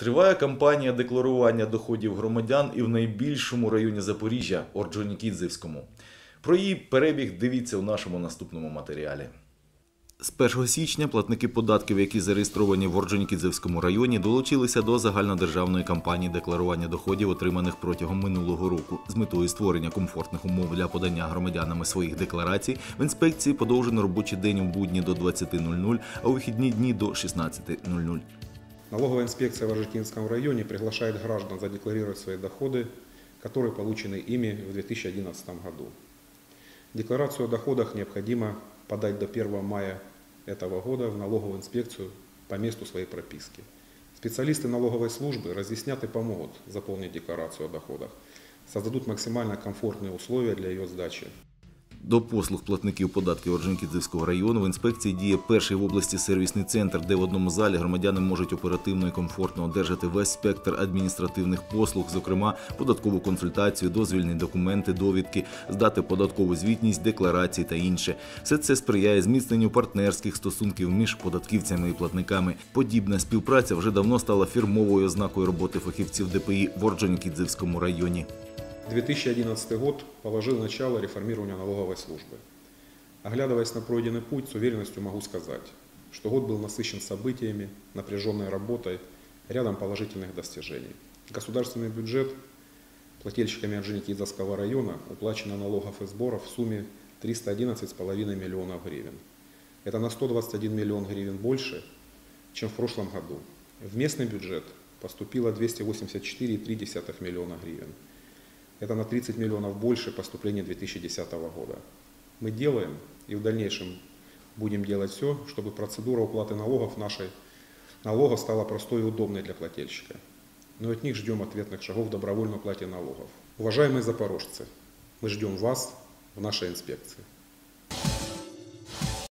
Триває кампанія декларування доходів громадян і в найбільшому районі Запоріжжя Орджонікідзевському. Про її перебіг дивіться у нашому наступному матеріалі. З 1 січня платники податків, які зареєстровані в Орджонікідзевському районі, долучилися до загальнодержавної кампанії декларування доходів, отриманих протягом минулого року, з метою створення комфортних умов для подання громадянами своїх декларацій. В інспекції подовжено робочий день у будні до 20.00, а у вихідні дні до 16.00. Налоговая инспекция в Аржикинском районе приглашает граждан задекларировать свои доходы, которые получены ими в 2011 году. Декларацию о доходах необходимо подать до 1 мая этого года в налоговую инспекцию по месту своей прописки. Специалисты налоговой службы разъяснят и помогут заполнить декларацию о доходах, создадут максимально комфортные условия для ее сдачи. До послуг платників податків Орджонікідзевського району в інспекції діє перший в області сервісний центр, де в одному залі громадяни можуть оперативно і комфортно одержати весь спектр адміністративних послуг, зокрема податкову консультацію, дозвільні документи, довідки, здати податкову звітність, декларації та інше. Все це сприяє зміцненню партнерських стосунків між податківцями і платниками. Подібна співпраця вже давно стала фірмовою ознакою роботи фахівців ДПІ в Орджонікідзевському районі. 2011 год положил начало реформированию налоговой службы. Оглядываясь на пройденный путь, с уверенностью могу сказать, что год был насыщен событиями, напряженной работой, рядом положительных достижений. Государственный бюджет плательщиками Орджоникидзевского района уплачено налогов и сборов в сумме 311,5 миллионов гривен. Это на 121 миллион гривен больше, чем в прошлом году. В местный бюджет поступило 284,3 миллиона гривен. Это на 30 миллионов больше поступлений 2010 года. Мы делаем и в дальнейшем будем делать все, чтобы процедура уплаты налогов нашей налога стала простой и удобной для плательщика. Но от них ждем ответных шагов в добровольной уплате налогов. Уважаемые запорожцы, мы ждем вас в нашей инспекции.